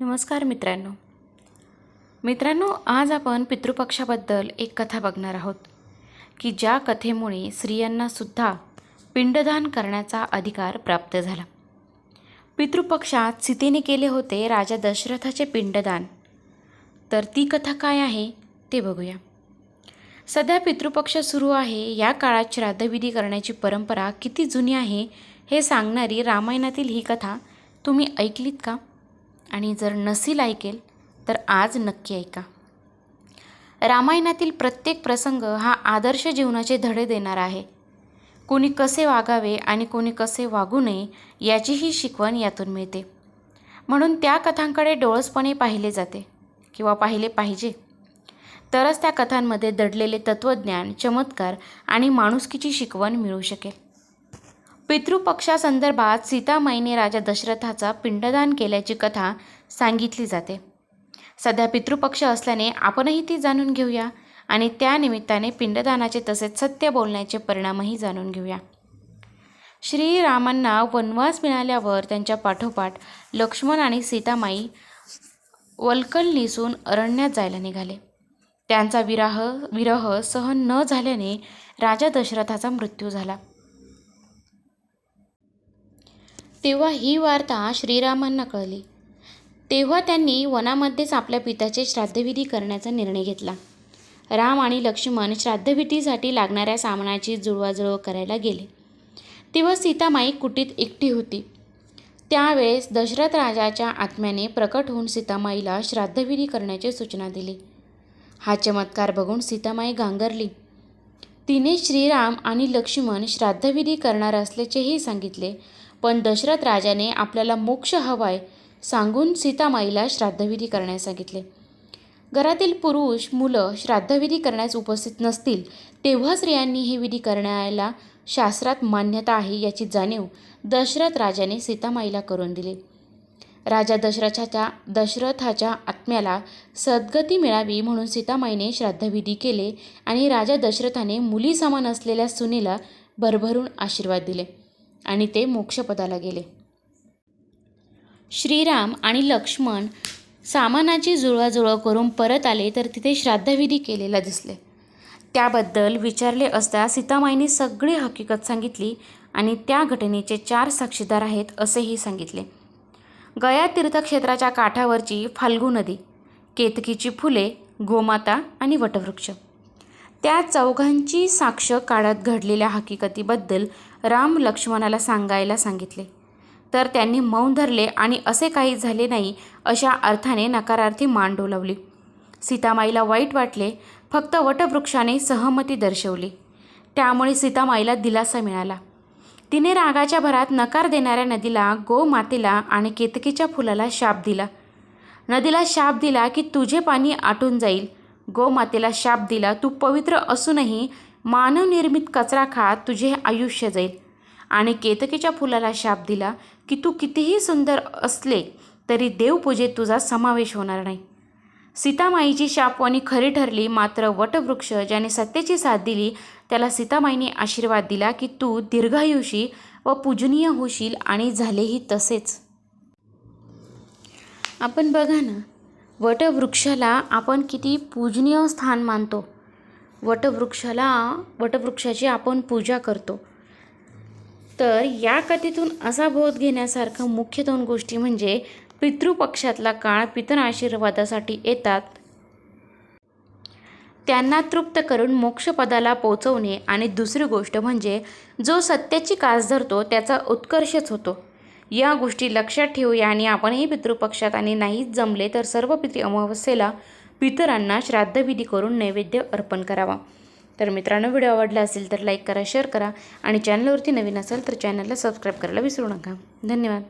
नमस्कार मित्रांनो. मित्रांनो आज आपण पितृपक्षाबद्दल एक कथा बघणार आहोत की ज्या कथेमुळे स्त्रियांनासुद्धा पिंडदान करण्याचा अधिकार प्राप्त झाला. पितृपक्षात सीतेने केले होते राजा दशरथाचे पिंडदान. तर ती कथा काय आहे ते बघूया. सध्या पितृपक्ष सुरू आहे या काळात श्राद्धविधी करण्याची परंपरा किती जुनी आहे हे सांगणारी रामायणातील ही कथा तुम्ही ऐकलीत का? आणि जर नसील ऐकेल तर आज नक्की ऐका. रामायणातील प्रत्येक प्रसंग हा आदर्श जीवनाचे धडे देणारा आहे. कोणी कसे वागावे आणि कोणी कसे वागू नये याचीही शिकवण यातून मिळते. म्हणून त्या कथांकडे डोळसपणे पाहिले जाते किंवा पाहिले पाहिजे. तरच त्या कथांमध्ये दडलेले तत्त्वज्ञान चमत्कार आणि माणुसकीची शिकवण मिळू शकेल. पितृपक्षासंदर्भात सीतामाईने राजा दशरथाचा पिंडदान केल्याची कथा सांगितली जाते. सध्या पितृपक्ष असल्याने आपणही ती जाणून घेऊया आणि त्यानिमित्ताने पिंडदानाचे तसेच सत्य बोलण्याचे परिणामही जाणून घेऊया. श्रीरामांना वनवास मिळाल्यावर त्यांच्या पाठोपाठ लक्ष्मण आणि सीतामाई वल्कल निसून अरण्यात जायला निघाले. त्यांचा विराह विरह सहन न झाल्याने राजा दशरथाचा मृत्यू झाला. तेव्हा ही वार्ता श्रीरामांना कळली. तेव्हा त्यांनी वनामध्येच आपल्या पित्याचे श्राद्धविधी करण्याचा निर्णय घेतला. राम आणि लक्ष्मण श्राद्धविधीसाठी लागणाऱ्या सामानाची जुळवाजुळव करायला गेले. तेव्हा सीतामाई कुटीत एकटी होती. त्यावेळेस दशरथ राजाच्या आत्म्याने प्रकट होऊन सीतामाईला श्राद्धविधी करण्याची सूचना दिली. हा चमत्कार बघून सीतामाई गांगरली. तिने श्रीराम आणि लक्ष्मण श्राद्धविधी करणार असल्याचेही सांगितले. पण दशरथ राजाने आपल्याला मोक्ष हवाय सांगून सीतामाईला श्राद्धविधी करण्यास सांगितले. घरातील पुरुष मुलं श्राद्धविधी करण्यास उपस्थित नसतील तेव्हा स्त्रियांनी हे विधी करण्याला शास्त्रात मान्यता आहे याची जाणीव दशरथ राजाने सीतामाईला करून दिली. राजा दशरथाच्या दशरथाच्या आत्म्याला सद्गती मिळावी म्हणून सीतामाईने श्राद्धविधी केले आणि राजा दशरथाने मुली समान असलेल्या सुनेला भरभरून आशीर्वाद दिले. आणि ते मोक्षपदाला गेले. श्रीराम आणि लक्ष्मण सामानाची जुळवाजुळव करून परत आले तर तिथे श्राद्धविधी केलेला दिसले. त्याबद्दल विचारले असता सीतामाईने सगळी हकीकत सांगितली आणि त्या घटनेचे चार साक्षीदार आहेत असेही सांगितले. गया तीर्थक्षेत्राच्या काठावरची फाल्गू नदी केतकीची फुले गोमाता आणि वटवृक्ष. त्या चौघांची साक्ष काळात घडलेल्या हकीकतीबद्दल राम लक्ष्मणाला सांगायला सांगितले. तर त्यांनी मौन धरले आणि असे काही झाले नाही अशा अर्थाने नकारार्थी मान डोलावली. सीतामाईला वाईट वाटले फक्त वटवृक्षाने सहमती दर्शवली. त्यामुळे सीतामाईला दिलासा मिळाला. तिने रागाच्या भरात नकार देणाऱ्या नदीला गोमातेला आणि केतकीच्या फुलाला शाप दिला. नदीला शाप दिला की तुझे पाणी आटून जाईल. गोमातेला शाप दिला तू पवित्र असूनही मानवनिर्मित कचरा खात तुझे आयुष्य जाईल. आणि केतकीच्या फुलाला शाप दिला की तू कितीही सुंदर असले तरी देवपूजेत तुझा समावेश होणार नाही. सीतामाईची शापवाणी खरी ठरली मात्र वटवृक्ष ज्याने सत्तेची साथ दिली त्याला सीतामाईने आशीर्वाद दिला की तू दीर्घायुषी व पूजनीय होशील आणि झालेही तसेच. आपण बघा ना वटवृक्षाला आपण किती पूजनीय स्थान मानतो. वटवृक्षाला वटवृक्षाची आपण पूजा करतो. तर या कथेतून असा बोध घेण्यासारखं मुख्य दोन गोष्टी म्हणजे पितृपक्षातला काळ पितर आशीर्वादासाठी येतात. त्यांना तृप्त करून मोक्षपदाला पोचवणे आणि दुसरी गोष्ट म्हणजे जो सत्याची कास धरतो त्याचा उत्कर्षच होतो. या गोष्टी लक्षात ठेवूया आणि आपणही पितृपक्षात आणि नाही जमले तर सर्व पितृ अमावस्येला पितरांना श्राद्धविधी करून नैवेद्य अर्पण करावा. तर मित्रांनो व्हिडिओ आवडला असेल तर लाईक करा शेअर करा आणि चॅनलवरती नवीन असेल तर चॅनलला सबस्क्राईब करायला विसरू नका. धन्यवाद.